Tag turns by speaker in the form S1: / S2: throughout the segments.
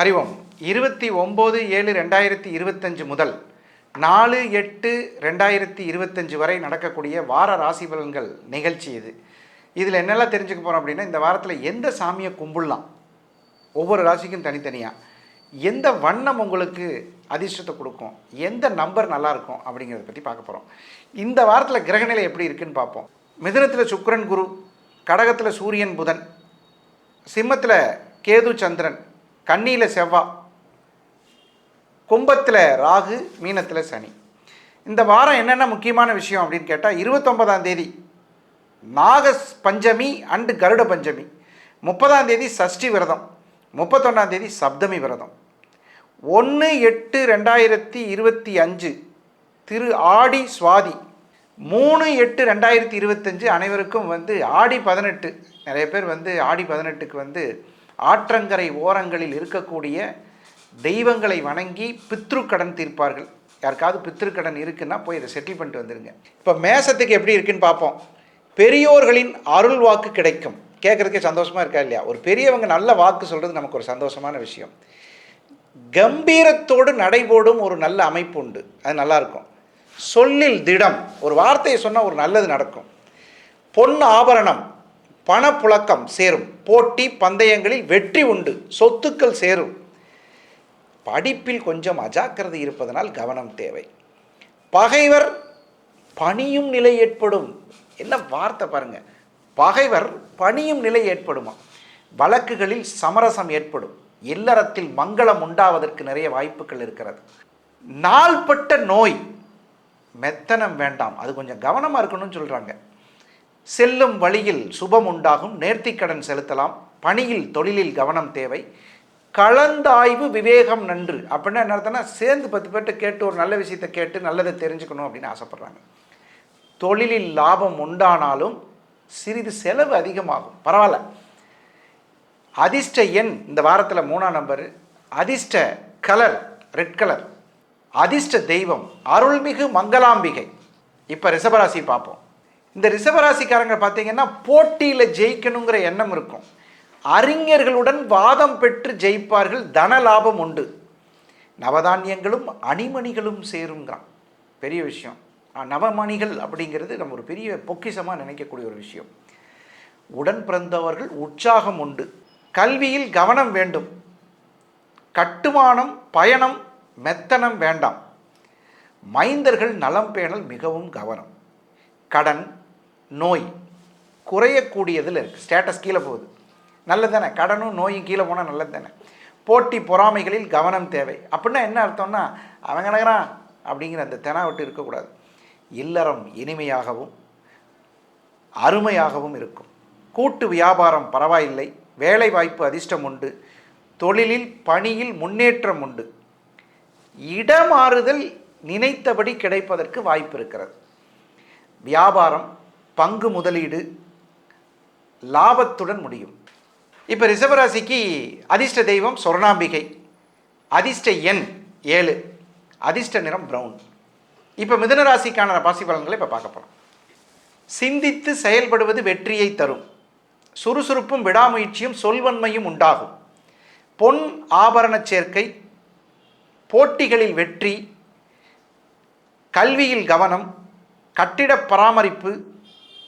S1: அறிவோம். இருபத்தி ஒம்பது ஏழு ரெண்டாயிரத்தி இருபத்தஞ்சு முதல் நாலு எட்டு ரெண்டாயிரத்தி இருபத்தஞ்சு வரை நடக்கக்கூடிய வார ராசி பலன்கள் நிகழ்ச்சி இது. இதில் என்னெல்லாம் தெரிஞ்சுக்க போகிறோம் அப்படின்னா இந்த வாரத்தில் எந்த சாமியை கும்பிடலாம்? ஒவ்வொரு ராசிக்கும் தனித்தனியாக எந்த வண்ணம் உங்களுக்கு அதிர்ஷ்டத்தை கொடுக்கும்? எந்த நம்பர் நல்லாயிருக்கும் அப்படிங்கிறத பற்றி பார்க்க போகிறோம் இந்த வாரத்தில் கிரகநிலை எப்படி இருக்குன்னு பார்ப்போம். மிதுனத்தில் சுக்கரன் குரு கடகத்தில் சூரியன் புதன் சிம்மத்தில் கேது சந்திரன் கன்னியில் செவ்வாய் கும்பத்தில் ராகு மீனத்தில் சனி. இந்த வாரம் என்னென்ன முக்கியமான விஷயம் அப்படின்னு கேட்டால் இருபத்தொன்பதாம் தேதி நாக பஞ்சமி அண்டு கருட பஞ்சமி. முப்பதாம் தேதி சஷ்டி விரதம். முப்பத்தொன்னாம் தேதி சப்தமி விரதம். ஒன்று எட்டு ரெண்டாயிரத்தி இருபத்தி அஞ்சு திரு ஆடி சுவாதி. மூணு எட்டு ரெண்டாயிரத்தி இருபத்தஞ்சு அனைவருக்கும் வந்து ஆடி பதினெட்டு. நிறைய பேர் வந்து ஆடி பதினெட்டுக்கு வந்து ஆற்றங்கரை ஓரங்களில் இருக்கக்கூடிய தெய்வங்களை வணங்கி பித்ருக்கடன் தீர்ப்பார்கள். யாருக்காவது பித்திருக்கடன் இருக்குன்னா போய் இதை செட்டில் பண்ணிட்டு வந்துடுங்க இப்போ மேசத்துக்கு எப்படி இருக்குன்னு பார்ப்போம். பெரியோர்களின் அருள் வாக்கு கிடைக்கும். கேட்குறதுக்கே சந்தோஷமாக இருக்கா இல்லையா? ஒரு பெரியவங்க நல்ல வாக்கு சொல்கிறது நமக்கு ஒரு சந்தோஷமான விஷயம். கம்பீரத்தோடு நடைபோடும் ஒரு நல்ல அமைப்பு உண்டு. அது நல்லாயிருக்கும் சொல்லில் திடம். ஒரு வார்த்தையை சொன்னால் ஒரு நல்லது நடக்கும். பொன் ஆபரணம். பணப்புழக்கம் சேரும். போட்டி பந்தயங்களில் வெற்றி உண்டு. சொத்துக்கள் சேரும். படிப்பில் கொஞ்சம் அஜாக்கிரதை இருப்பதனால் கவனம் தேவை. பகைவர் பணியும் நிலை ஏற்படும். என்ன வார்த்தை பாருங்க. பகைவர் பணியும் நிலை ஏற்படுமா? வழக்குகளில் சமரசம் ஏற்படும். இல்லறத்தில் மங்களம் உண்டாவதற்கு நிறைய வாய்ப்புகள் இருக்கிறது. நாள்பட்ட நோய். மெத்தனம் வேண்டாம். அது கொஞ்சம் கவனமாக இருக்கணும்னு சொல்கிறாங்க செல்லும் வழியில் சுபம் உண்டாகும் நேர்த்திக்கடன் செலுத்தலாம் பணியில் தொழிலில் கவனம் தேவை. கலந்தாய்வு விவேகம் நன்று. அப்படின்னா என்ன அர்த்தம்னா சேர்ந்து பத்து பேர்கிட்ட கேட்டு ஒரு நல்ல விஷயத்தை கேட்டு நல்லதை தெரிஞ்சுக்கணும் அப்படின்னு ஆசைப்பட்றாங்க. தொழிலில் லாபம் உண்டானாலும் சிறிது செலவு அதிகமாகும். பரவாயில்ல. அதிர்ஷ்ட எண் இந்த வாரத்தில் மூணாம் நம்பர் அதிர்ஷ்ட கலர் ரெட் கலர் அதிர்ஷ்ட தெய்வம் அருள்மிகு மங்களாம்பிகை. இப்போ ரிஷபராசி பார்ப்போம். இந்த ரிஷபராசிக்காரங்க பார்த்தீங்கன்னா போட்டியில் ஜெயிக்கணுங்கிற எண்ணம் இருக்கும். அறிஞர்களுடன் வாதம் பெற்று ஜெயிப்பார்கள் தன லாபம் உண்டு. நவதானியங்களும் அணிமணிகளும் சேருங்கிறான் பெரிய விஷயம். நவமணிகள் அப்படிங்கிறது நம்ம ஒரு பெரிய பொக்கிஷமாக நினைக்கக்கூடிய ஒரு விஷயம். உடன் பிறந்தவர்கள் உற்சாகம் உண்டு. கல்வியில் கவனம் வேண்டும். கட்டுமானம் பயணம் மெத்தனம் வேண்டாம். மைந்தர்கள் நலம் பேணல் மிகவும் கவனம். கடன் நோய் குறையக்கூடியதில் இருக்குது ஸ்டேட்டஸ் கீழே போகுது. நல்லது தானே கடனும் நோயும் கீழே போனால் நல்லது தானே போட்டி பொறாமைகளில் கவனம் தேவை. அப்படின்னா என்ன அர்த்தம்னா அவன் கிடக்குறான் அப்படிங்கிற அந்த தெனா விட்டு இருக்கக்கூடாது. இல்லறம் இனிமையாகவும் அருமையாகவும் இருக்கும். கூட்டு வியாபாரம் பரவாயில்லை. வேலை வாய்ப்பு அதிர்ஷ்டம் உண்டு. தொழிலில் பணியில் முன்னேற்றம் உண்டு. இடமாறுதல் நினைத்தபடி கிடைப்பதற்கு வாய்ப்பு இருக்கிறது. வியாபாரம் பங்கு முதலீடு லாபத்துடன் முடியும். இப்போ ரிஷபராசிக்கு அதிர்ஷ்ட தெய்வம் சொர்ணாம்பிகை. அதிர்ஷ்ட எண் ஏழு. அதிர்ஷ்ட நிறம் ப்ரௌன் இப்போ மிதுன ராசிக்கான ராசி பலன்களை இப்போ பார்க்க போகிறோம் சிந்தித்து செயல்படுவது வெற்றியை தரும். சுறுசுறுப்பும் விடாமுயற்சியும் சொல்வன்மையும் உண்டாகும். பொன் ஆபரண சேர்க்கை போட்டிகளில் வெற்றி கல்வியில் கவனம் கட்டிட பராமரிப்பு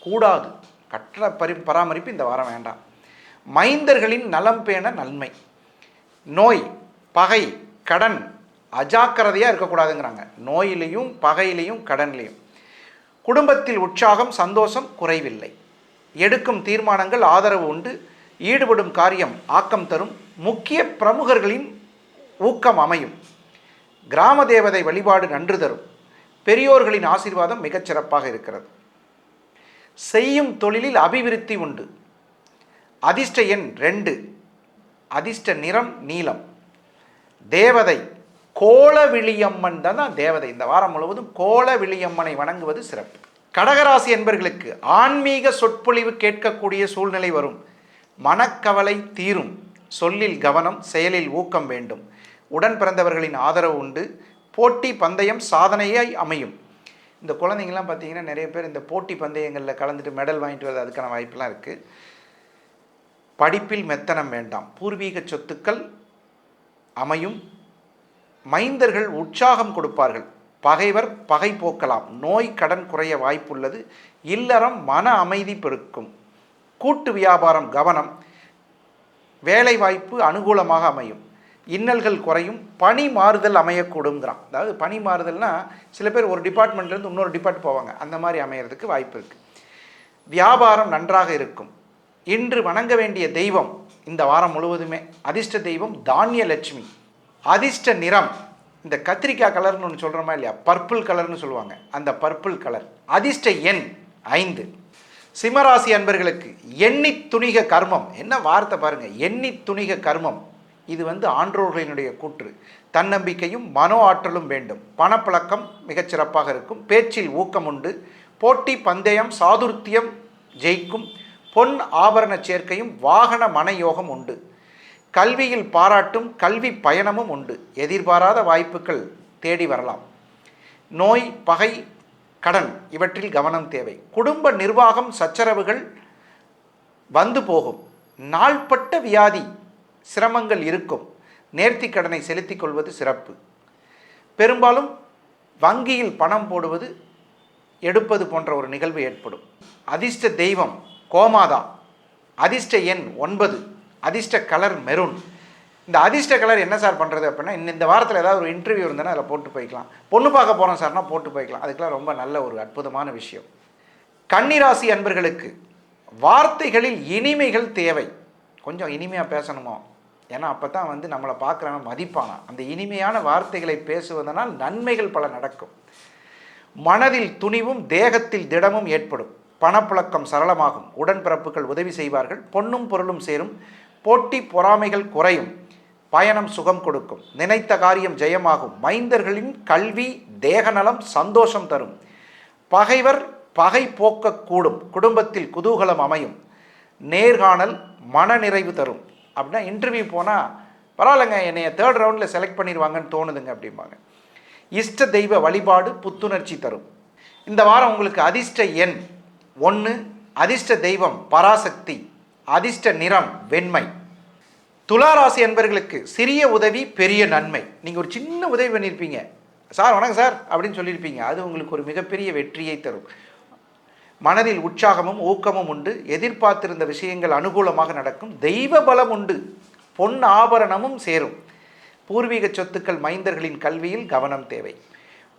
S1: கூடாது. கட்டண பரி பராமரிப்பு இந்த வாரம் வேண்டாம். மைந்தர்களின் நலம் பேண நன்மை. நோய் பகை கடன் அஜாக்கிரதையாக இருக்கக்கூடாதுங்கிறாங்க. நோயிலையும் பகையிலையும் கடன்லையும். குடும்பத்தில் உற்சாகம் சந்தோஷம் குறைவில்லை. எடுக்கும் தீர்மானங்கள் ஆதரவு உண்டு. ஈடுபடும் காரியம் ஆக்கம் தரும். முக்கிய பிரமுகர்களின் ஊக்கம் அமையும். கிராம தேவதை வழிபாடு நன்று தரும். பெரியோர்களின் ஆசீர்வாதம் மிகச்சிறப்பாக இருக்கிறது. செய்யும் தொழிலில் அபிவிருத்தி உண்டு. அதிர்ஷ்ட எண் ரெண்டு. அதிர்ஷ்ட நிறம் நீலம். தேவதை கோலவிழியம்மன் தான் தான் தேவதை. இந்த வாரம் முழுவதும் கோலவிழியம்மனை வணங்குவது சிறப்பு. கடகராசி என்பர்களுக்கு ஆன்மீக சொற்பொழிவு கேட்கக்கூடிய சூழ்நிலை வரும். மனக்கவலை தீரும். சொல்லில் கவனம் செயலில் ஊக்கம் வேண்டும். உடன் பிறந்தவர்களின் ஆதரவு உண்டு. போட்டி பந்தயம் சாதனையாய் அமையும். இந்த குழந்தைங்கள்லாம் பார்த்தீங்கன்னா நிறைய பேர் இந்த போட்டி பந்தயங்களில் கலந்துட்டு மெடல் வாங்கிட்டு வரது அதுக்கான வாய்ப்பெல்லாம் இருக்குது படிப்பில் மெத்தனம் வேண்டாம். பூர்வீக சொத்துக்கள் அமையும். மைந்தர்கள் உற்சாகம் கொடுப்பார்கள். பகைவர் பகை போக்கலாம். நோய் கடன் குறைய வாய்ப்புள்ளது. இல்லறம் மன அமைதி பெருக்கும். கூட்டு வியாபாரம் கவனம். வேலை வாய்ப்பு அனுகூலமாக அமையும். இன்னல்கள் குறையும் பணி மாறுதல் அமையக்கூடுங்கிறான். அதாவது பணி மாறுதல்னா சில பேர் ஒரு டிபார்ட்மெண்ட்லேருந்து இன்னொரு டிபார்ட் போவாங்க. அந்த மாதிரி அமையறதுக்கு வாய்ப்பு இருக்குது வியாபாரம் நன்றாக இருக்கும். இன்று வணங்க வேண்டிய தெய்வம் இந்த வாரம் முழுவதுமே அதிர்ஷ்ட தெய்வம் தானிய லட்சுமி அதிர்ஷ்ட நிறம் இந்த கத்திரிக்காய் கலர்னு ஒன்று சொல்கிறோமா இல்லையா? பர்பிள் கலர்னு சொல்லுவாங்க. அந்த பர்பிள் கலர். அதிர்ஷ்ட எண் ஐந்து. சிம்மராசி அன்பர்களுக்கு எண்ணி துணிக கர்மம். என்ன வார்த்தை பாருங்கள் எண்ணி துணிக கர்மம். இது வந்து ஆன்றோர்களினுடைய கூற்று. தன்னம்பிக்கையும் மனோ ஆற்றலும் வேண்டும். பணப்பழக்கம் மிகச்சிறப்பாக இருக்கும். பேச்சில் ஊக்கம் உண்டு. போட்டி பந்தயம் சாதுர்த்தியம் ஜெயிக்கும். பொன் ஆபரண சேர்க்கையும் வாகன மனயோகம் உண்டு. கல்வியில் பாராட்டும் கல்வி பயணமும் உண்டு. எதிர்பாராத வாய்ப்புகள் தேடி வரலாம். நோய் பகை கடன் இவற்றில் கவனம் தேவை. குடும்ப நிர்வாகம் சச்சரவுகள் வந்து போகும். நாள்பட்ட வியாதி சிரமங்கள் இருக்கும். நேர்த்தி கடனை செலுத்திக் கொள்வது சிறப்பு. பெரும்பாலும் வங்கியில் பணம் போடுவது எடுப்பது போன்ற ஒரு நிகழ்வு ஏற்படும். அதிர்ஷ்ட தெய்வம் கோமாதா. அதிர்ஷ்ட எண் ஒன்பது. அதிர்ஷ்ட கலர் மெரூன். இந்த அதிர்ஷ்ட கலர் என்ன சார் பண்ணுறது அப்படின்னா இந்த இந்த வாரத்தில் ஏதாவது ஒரு இன்டர்வியூ இருந்தேன்னா அதில் போட்டு போய்க்கலாம். பொண்ணு பார்க்க போகிறோம் சார்னா போட்டு போய்க்கலாம். அதுக்கெல்லாம் ரொம்ப நல்ல ஒரு அற்புதமான விஷயம். கன்னிராசி அன்பர்களுக்கு வார்த்தைகளில் இனிமைகள் தேவை. கொஞ்சம் இனிமையாக பேசணுமோ? ஏன்னா அப்போ தான் வந்து நம்மளை பார்க்குறவன் மதிப்பானா? அந்த இனிமையான வார்த்தைகளை பேசுவதனால் நன்மைகள் பல நடக்கும். மனதில் துணிவும் தேகத்தில் திடமும் ஏற்படும். பணப்புழக்கம் சரளமாகும். உடன்பிறப்புகள் உதவி செய்வார்கள். பொன்னும் பொருளும் சேரும். போட்டி பொறாமைகள் குறையும். பயணம் சுகம் கொடுக்கும். நினைத்த காரியம் ஜெயமாகும். மைந்தர்களின் கல்வி தேகநலம் சந்தோஷம் தரும். பகைவர் பகை போக்கக்கூடும் குடும்பத்தில் குதூகலம் அமையும். நேர்காணல் மனநிறைவு தரும். அப்படின்னா இன்டர்வியூ போனால் பரவாயில்லைங்க என்னைய தேர்ட் ரவுண்டில் செலக்ட் பண்ணிடுவாங்கன்னு தோணுதுங்க அப்படிம்பாங்க. இஷ்ட தெய்வ வழிபாடு புத்துணர்ச்சி தரும். இந்த வாரம் உங்களுக்கு அதிர்ஷ்ட எண் ஒன்று அதிர்ஷ்ட தெய்வம் பராசக்தி அதிர்ஷ்ட நிறம் வெண்மை. துளாராசி என்பர்களுக்கு சிறிய உதவி பெரிய நன்மை. நீங்கள் ஒரு சின்ன உதவி பண்ணியிருப்பீங்க சார் வணக்கம் சார் அப்படின்னு சொல்லியிருப்பீங்க அது உங்களுக்கு ஒரு மிகப்பெரிய வெற்றியை தரும். மனதில் உற்சாகமும் ஊக்கமும் உண்டு. எதிர்பார்த்திருந்த விஷயங்கள் அனுகூலமாக நடக்கும். தெய்வ பலம் உண்டு. பொன் ஆபரணமும் சேரும். பூர்வீக சொத்துக்கள் மைந்தர்களின் கல்வியில் கவனம் தேவை.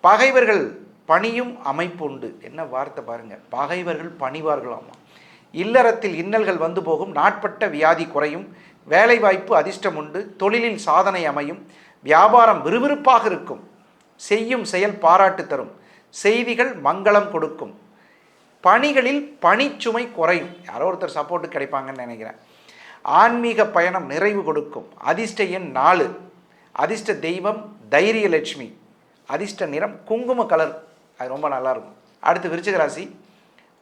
S1: பகைவர்கள் பணியும் அமைப்பு உண்டு. என்ன வார்த்தை பாருங்கள் பகைவர்கள் பணிவார்களாமா? இல்லறத்தில் இன்னல்கள் வந்து போகும். நாட்பட்ட வியாதி குறையும். வேலைவாய்ப்பு அதிர்ஷ்டம் உண்டு. தொழிலில் சாதனை அமையும். வியாபாரம் விறுவிறுப்பாக இருக்கும். செய்யும் செயல் பாராட்டு தரும். செய்திகள் மங்களம் கொடுக்கும். பணிகளில் பணிச்சுமை குறையும். யாரோ ஒருத்தர் சப்போர்ட்டு கிடைப்பாங்கன்னு நினைக்கிறேன். ஆன்மீக பயணம் நிறைவு கொடுக்கும். அதிர்ஷ்ட எண் நாலு. அதிர்ஷ்ட தெய்வம் தைரியலட்சுமி. அதிர்ஷ்ட நிறம் குங்கும கலர். அது ரொம்ப நல்லா இருக்கும் அடுத்து விருச்சிக ராசி.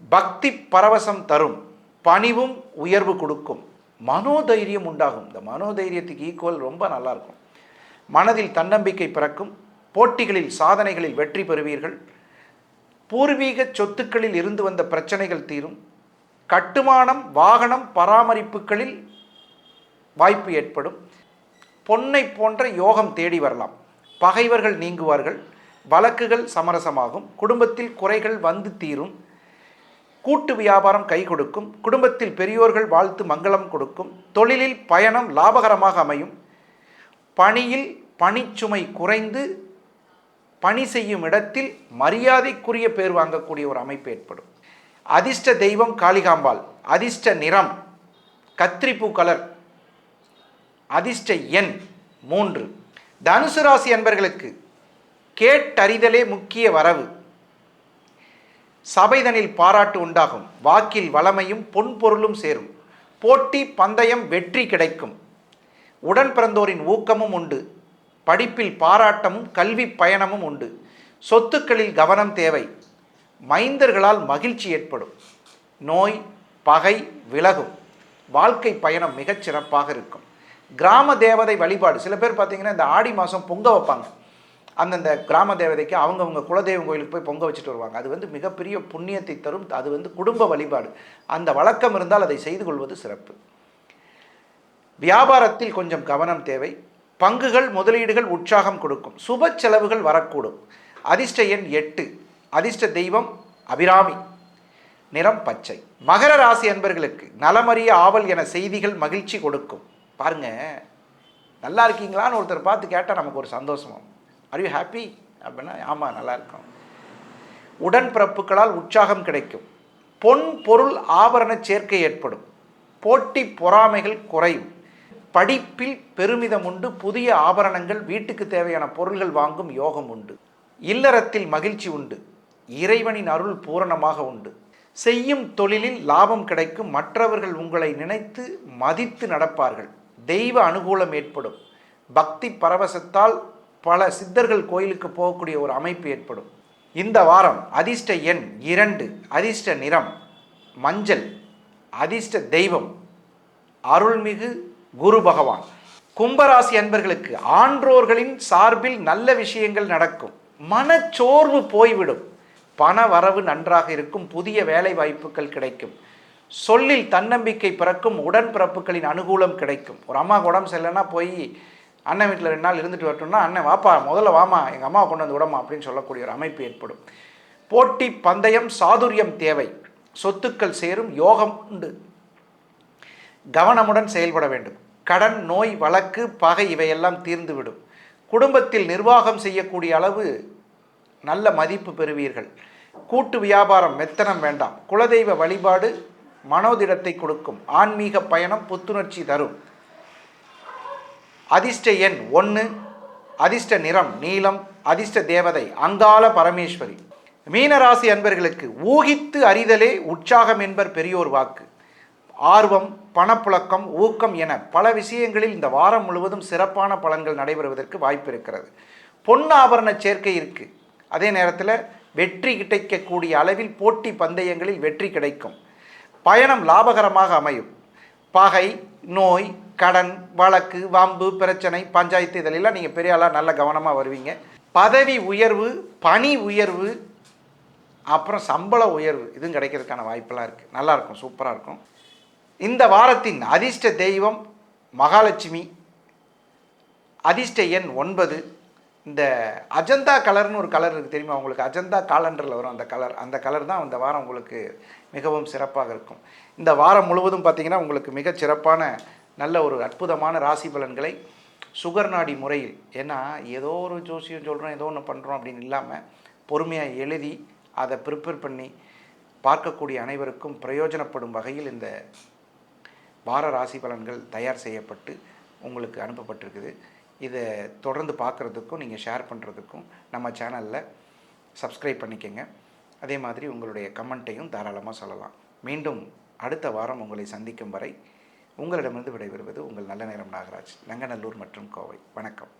S1: பக்தி பரவசம் தரும். பணிவும் உயர்வு கொடுக்கும். மனோதைரியம் உண்டாகும். இந்த மனோதைரியத்துக்கு ஈக்குவல் ரொம்ப நல்லாயிருக்கும். மனதில் தன்னம்பிக்கை பிறக்கும். போட்டிகளில் சாதனைகளில் வெற்றி பெறுவீர்கள். பூர்வீக சொத்துக்களில் இருந்து வந்த பிரச்சனைகள் தீரும். கட்டுமானம் வாகனம் பராமரிப்புகளில் வாய்ப்பு ஏற்படும். பொன்னை போன்ற யோகம் தேடி வரலாம். பகைவர்கள் நீங்குவார்கள். வழக்குகள் சமரசமாகும். குடும்பத்தில் குறைகள் வந்து தீரும். கூட்டு வியாபாரம் கை கொடுக்கும். குடும்பத்தில் பெரியோர்கள் வாழ்த்து மங்களம் கொடுக்கும். தொழிலில் பயணம் லாபகரமாக அமையும். பணியில் பணிச்சுமை குறைந்து பணி செய்யும் இடத்தில் மரியாதைக்குரிய பேர் வாங்கக்கூடிய ஒரு அமைப்பு ஏற்படும். அதிர்ஷ்ட தெய்வம் காளிகாம்பாள் அதிர்ஷ்ட நிறம் கத்திரிப்பூ கலர் அதிர்ஷ்ட எண் மூன்று. தனுசு ராசி அன்பர்களுக்கு கேட்டறிதலே முக்கிய வரவு. சபைதனில் பாராட்டு உண்டாகும். வாக்கில் வளமையும் பொன் பொருளும் சேரும். போட்டி பந்தயம் வெற்றி கிடைக்கும். உடன் பிறந்தோரின் ஊக்கமும் உண்டு. படிப்பில் பாராட்டமும் கல்வி பயணமும் உண்டு. சொத்துக்களில் கவனம் தேவை. மைந்தர்களால் மகிழ்ச்சி ஏற்படும். நோய் பகை விலகும். வாழ்க்கை பயணம் மிகச் சிறப்பாக இருக்கும். கிராம தேவதை வழிபாடு. சில பேர் பார்த்தீங்கன்னா இந்த ஆடி மாதம் பொங்க வைப்பாங்க. அந்தந்த கிராம தேவதைக்கு அவங்கவுங்க குலதெய்வம் கோயிலுக்கு போய் பொங்க வச்சுட்டு வருவாங்க. அது வந்து மிகப்பெரிய புண்ணியத்தை தரும். அது வந்து குடும்ப வழிபாடு. அந்த வழக்கம் இருந்தால் அதை செய்து கொள்வது சிறப்பு. வியாபாரத்தில் கொஞ்சம் கவனம் தேவை. பங்குகள் முதலீடுகள் உற்சாகம் கொடுக்கும். சுப செலவுகள் வரக்கூடும். அதிர்ஷ்ட எண் எட்டு. அதிர்ஷ்ட தெய்வம் அபிராமி. நிறம் பச்சை. மகர ராசி அன்பர்களுக்கு நலமறிய ஆவல் என செய்திகள் மகிழ்ச்சி கொடுக்கும். பாருங்க நல்லா இருக்கீங்களான்னு ஒருத்தர் பார்த்து கேட்டால் நமக்கு ஒரு சந்தோஷமாகும் ஆர் யூ ஹாப்பி அப்படின்னா ஆமாம் நல்லா இருக்கும். உடன்பிறப்புகளால் உற்சாகம் கிடைக்கும். பொன் பொருள் ஆபரண சேர்க்கை ஏற்படும். போட்டி பொறாமைகள் குறையும். படிப்பில் பெருமிதம் உண்டு புதிய ஆபரணங்கள் வீட்டுக்கு தேவையான பொருள்கள் வாங்கும் யோகம் உண்டு. இல்லறத்தில் மகிழ்ச்சி உண்டு இறைவனின் அருள் பூரணமாக உண்டு. செய்யும் தொழிலில் லாபம் கிடைக்கும் மற்றவர்கள் உங்களை நினைத்து மதித்து நடப்பார்கள். தெய்வ அனுகூலம் ஏற்படும். பக்தி பரவசத்தால் பல சித்தர்கள் கோயிலுக்கு போகக்கூடிய ஒரு அமைப்பு ஏற்படும். இந்த வாரம் அதிர்ஷ்ட எண் இரண்டு அதிர்ஷ்ட நிறம் மஞ்சள் அதிர்ஷ்ட தெய்வம் அருள்மிகு குரு பகவான். கும்பராசி அன்பர்களுக்கு ஆன்றோர்களின் சார்பில் நல்ல விஷயங்கள் நடக்கும். மனச்சோர்வு போய்விடும். பண வரவு நன்றாக இருக்கும். புதிய வேலை வாய்ப்புகள் கிடைக்கும். சொல்லில் தன்னம்பிக்கை பிறக்கும். உடன்பிறப்புகளின் அனுகூலம் கிடைக்கும். ஒரு அம்மா உடம்பு சரியில்லைன்னா போய் அண்ணன் வீட்டில் ரெண்டு நாள் இருந்துட்டு வரட்டும்னா அண்ணன் வாப்பா முதல்ல வாமா எங்கள் அம்மாவை கொண்டு வந்து விடமா அப்படின்னு சொல்லக்கூடிய ஒரு அமைப்பு ஏற்படும். போட்டி பந்தயம் சாதுரியம் தேவை. சொத்துக்கள் சேரும். யோகம் உண்டு. கவனமுடன் செயல்பட வேண்டும். கடன் நோய் வழக்கு பகை இவையெல்லாம் தீர்ந்துவிடும். குடும்பத்தில் நிர்வாகம் செய்யக்கூடிய அளவு நல்ல மதிப்பு பெறுவீர்கள். கூட்டு வியாபாரம் மெத்தனம் வேண்டாம். குலதெய்வ வழிபாடு மனோதிடத்தை கொடுக்கும். ஆன்மீக பயணம் புத்துணர்ச்சி தரும். அதிர்ஷ்ட எண் ஒன்று அதிர்ஷ்ட நிறம் நீலம் அதிர்ஷ்ட தேவதை அங்காள பரமேஸ்வரி. மீனராசி அன்பர்களுக்கு ஊகித்து அறிதலே உற்சாகம் என்பர் பெரியோர் வாக்கு. ஆர்வம் பணப்புழக்கம் ஊக்கம் என பல விஷயங்களில் இந்த வாரம் முழுவதும் சிறப்பான பலன்கள் நடைபெறுவதற்கு வாய்ப்பு இருக்கிறது பொன் ஆபரண சேர்க்கை இருக்குது அதே நேரத்தில் வெற்றி கிடைக்கக்கூடிய அளவில் போட்டி பந்தயங்களில் வெற்றி கிடைக்கும். பயணம் லாபகரமாக அமையும். பகை நோய் கடன் வழக்கு வம்பு பிரச்சனை பஞ்சாயத்து இதிலெல்லாம் நீங்கள் பெரிய ஆளாக நல்ல கவனமாக வருவீங்க. பதவி உயர்வு பணி உயர்வு அப்புறம் சம்பள உயர்வு இதுவும் கிடைக்கிறதுக்கான வாய்ப்பெல்லாம் இருக்குது நல்லாயிருக்கும் சூப்பராக இருக்கும். இந்த வாரத்தின் அதிர்ஷ்ட தெய்வம் மகாலட்சுமி. அதிர்ஷ்ட எண் ஒன்பது. இந்த அஜந்தா கலர்னு ஒரு கலர் இருக்குது தெரியுமா? உங்களுக்கு அஜந்தா காலண்டரில் வரும் அந்த கலர். அந்த கலர் தான் இந்த வாரம் உங்களுக்கு மிகவும் சிறப்பாக இருக்கும். இந்த வாரம் முழுவதும் பார்த்திங்கன்னா உங்களுக்கு மிக சிறப்பான நல்ல ஒரு அற்புதமான ராசி பலன்களை சுகர் நாடி முறையில் ஏன்னா ஏதோ ஒரு ஜோசியம் சொல்கிறோம் ஏதோ ஒன்று பண்ணுறோம் அப்படின்னு இல்லாமல் பொறுமையாக எழுதி அதை ப்ரிப்பேர் பண்ணி பார்க்கக்கூடிய அனைவருக்கும் பிரயோஜனப்படும் வகையில் இந்த வார ராசி பலன்கள் தயார் செய்யப்பட்டு உங்களுக்கு அனுப்பப்பட்டிருக்குது. இதை தொடர்ந்து பார்க்குறதுக்கும் நீங்கள் ஷேர் பண்ணுறதுக்கும் நம்ம சேனலில் சப்ஸ்கிரைப் பண்ணிக்கங்க. அதே மாதிரி உங்களுடைய கமெண்ட்டையும் தாராளமாக சொல்லலாம். மீண்டும் அடுத்த வாரம் உங்களை சந்திக்கும் வரை உங்களிடமிருந்து விடைபெறுவது உங்கள் நல்ல நேரம் நாகராஜ் நங்கநல்லூர் மற்றும் கோவை. வணக்கம்.